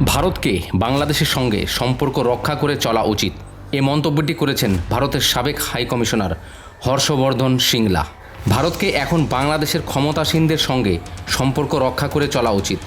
ভারতকে বাংলাদেশের সঙ্গে সম্পর্ক রক্ষা করে চলা উচিত। এ মন্তব্যটি করেছেন ভারতের সাবেক হাই কমিশনার হর্ষবর্ধন সিংলা। ভারতকে এখন বাংলাদেশের ক্ষমতাসীনদের সঙ্গে সম্পর্ক রক্ষা করে চলা উচিত।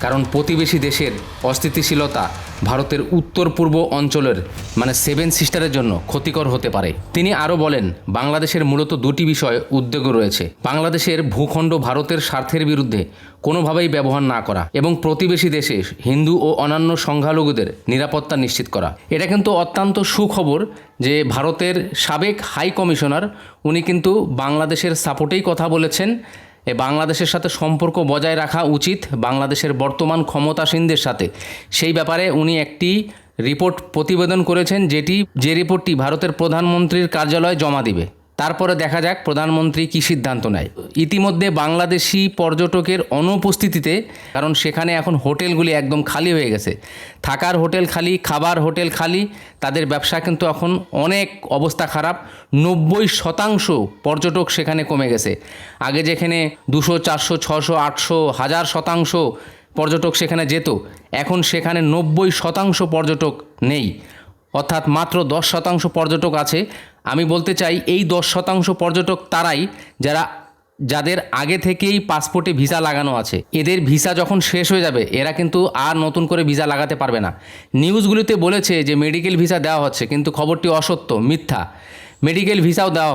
কারণ প্রতিবেশী দেশের অস্থিতিশীলতা ভারতের উত্তর পূর্ব অঞ্চলের মানে সেভেন সিস্টারের জন্য ক্ষতিকর হতে পারে। তিনি আরও বলেন, বাংলাদেশের মূলত দুটি বিষয় উদ্যোগ রয়েছে। বাংলাদেশের ভূখণ্ড ভারতের স্বার্থের বিরুদ্ধে কোনোভাবেই ব্যবহার না করা এবং প্রতিবেশী দেশে হিন্দু ও অন্যান্য সংখ্যালঘুদের নিরাপত্তা নিশ্চিত করা। এটা কিন্তু অত্যন্ত সুখবর যে ভারতের সাবেক হাই কমিশনার উনি কিন্তু বাংলাদেশের সাপোর্টেই কথা বলেছেন এ বাংলাদেশের সাথে সম্পর্ক বজায় রাখা উচিত বাংলাদেশের বর্তমান ক্ষমতাসীনদের সাথে। সেই ব্যাপারে উনি একটি রিপোর্ট প্রতিবেদন করেছেন যেটি, যে রিপোর্টটি ভারতের প্রধানমন্ত্রীর কার্যালয়ে জমা দিবে। তারপরে দেখা যাক প্রধানমন্ত্রী কী সিদ্ধান্ত নেয়। ইতিমধ্যে বাংলাদেশি পর্যটকের অনুপস্থিতিতে, কারণ সেখানে এখন হোটেলগুলি একদম খালি হয়ে গেছে। থাকার হোটেল খালি, খাবার হোটেল খালি, তাদের ব্যবসা কিন্তু এখন অনেক অবস্থা খারাপ। নব্বই শতাংশ পর্যটক সেখানে কমে গেছে। আগে যেখানে দুশো, চারশো, ছশো, আটশো, হাজার শতাংশ পর্যটক সেখানে যেত, এখন সেখানে নব্বই শতাংশ পর্যটক নেই। অর্থাৎ মাত্র দশ শতাংশ পর্যটক আছে। আমি বলতে চাই, এই দশ শতাংশ পর্যটক তারাই যারা, যাদের আগে থেকেই পাসপোর্টে ভিসা লাগানো আছে, এদের ভিসা যখন শেষ হয়ে যাবে, এরা কিন্তু আর নতুন করে ভিসা লাগাতে পারবে না। নিউজগুলিতে বলেছে যে, মেডিকেল ভিসা দেওয়া হচ্ছে, কিন্তু খবরটি অসত্য, মিথ্যা। মেডিকেল ভিসাও দেওয়া